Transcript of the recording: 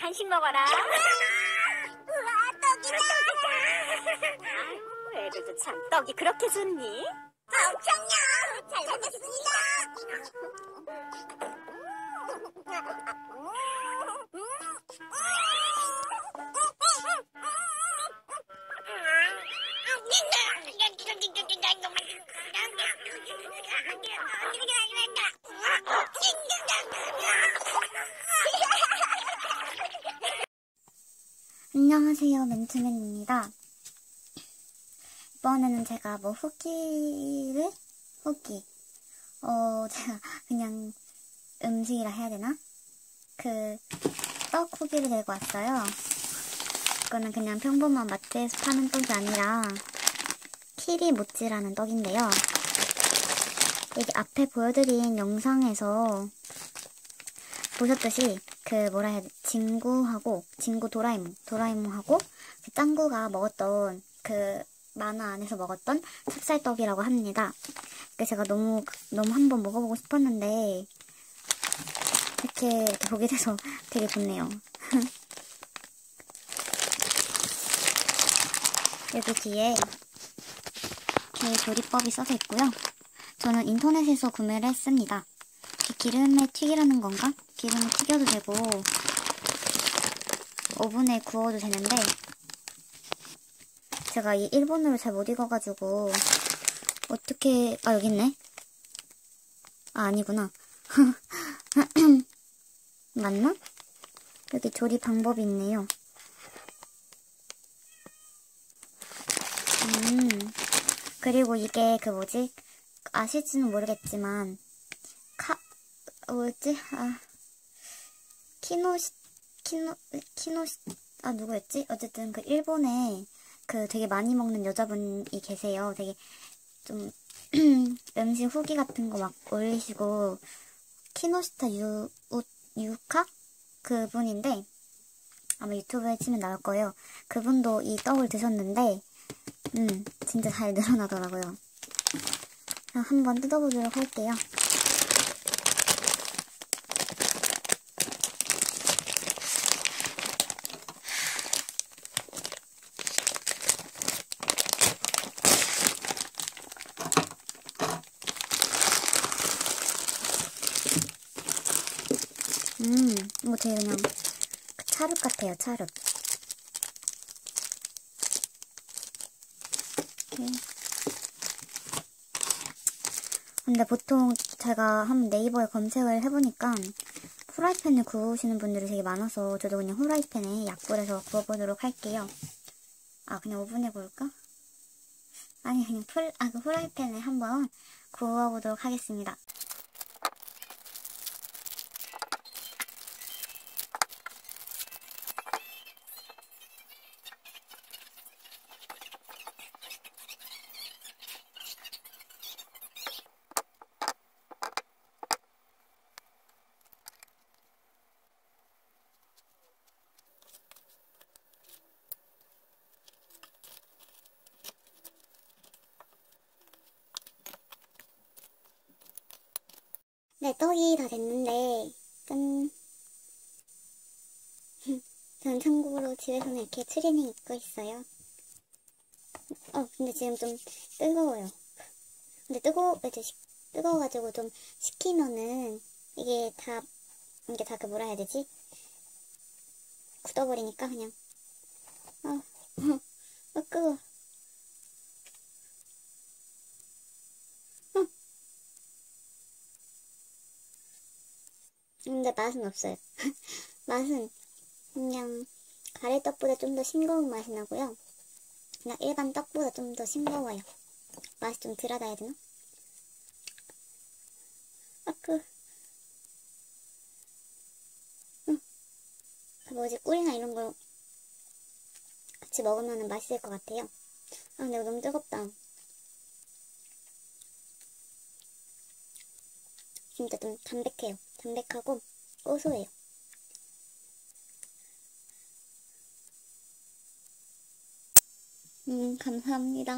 간식 먹어라. 우와, 떡이다. 아유, 애들도 참 떡이 그렇게 좋니? 엄청요. 안녕하세요, 맨투맨입니다. 이번에는 제가 뭐 후기를? 후기. 어, 제가 그냥 음식이라 해야 되나? 그, 떡 후기를 들고 왔어요. 이거는 그냥 평범한 마트에서 파는 떡이 아니라, 키리 모찌라는 떡인데요. 여기 앞에 보여드린 영상에서 보셨듯이 그 뭐라 해야 돼 진구하고 진구 도라에몽 도라에몽하고 그 짱구가 먹었던 그 만화 안에서 먹었던 찹쌀떡이라고 합니다. 그 제가 너무 너무 한번 먹어보고 싶었는데 이렇게, 이렇게 보게 돼서 되게 좋네요. 여기 뒤에 게 조리법이 써져 있고요. 저는 인터넷에서 구매를 했습니다. 기름에 튀기라는 건가? 기름에 튀겨도 되고 오븐에 구워도 되는데 제가 이 일본어를 잘 못 읽어가지고 어떻게 아 여기 있네 아 아니구나 맞나? 여기 조리 방법이 있네요 음 그리고 이게 그 뭐지 아실지는 모르겠지만 카 뭐였지? 아 키노시 키노 키노시 아 누구였지? 어쨌든 그 일본에 그 되게 많이 먹는 여자분이 계세요. 되게 좀 음식 후기 같은 거 막 올리시고 키노시타 유 우, 유카 그분인데 아마 유튜브에 치면 나올 거예요. 그분도 이 떡을 드셨는데 음 진짜 잘 늘어나더라고요. 한번 뜯어보도록 할게요. 음, 이거 되게 그냥 그 차륵 같아요, 차륵. 이렇게. 근데 보통 제가 한번 네이버에 검색을 해보니까 후라이팬을 구우시는 분들이 되게 많아서 저도 그냥 후라이팬에 약불에서 구워보도록 할게요. 아, 그냥 오븐에 구울까? 아니, 그냥 풀, 아, 그 후라이팬에 한번 구워보도록 하겠습니다. 네, 떡이 다 됐는데, 짠. 전 참고로 집에서는 이렇게 트레이닝 입고 있어요. 어, 근데 지금 좀 뜨거워요. 근데 뜨거, 이제 시, 뜨거워가지고 좀 식히면은, 이게 다, 이게 다 그 뭐라 해야 되지? 굳어버리니까 그냥, 어, 어, 어, 끄워. 근데 맛은 없어요. 맛은 그냥 가래떡보다 좀 더 싱거운 맛이 나고요. 그냥 일반 떡보다 좀 더 싱거워요. 맛이 좀 해야 되나? 아, 그, 응. 그 뭐지, 꿀이나 이런 거 같이 먹으면 맛있을 것 같아요. 아, 근데 너무 뜨겁다. 진짜 좀 담백해요. 담백하고 고소해요. 음, 감사합니다.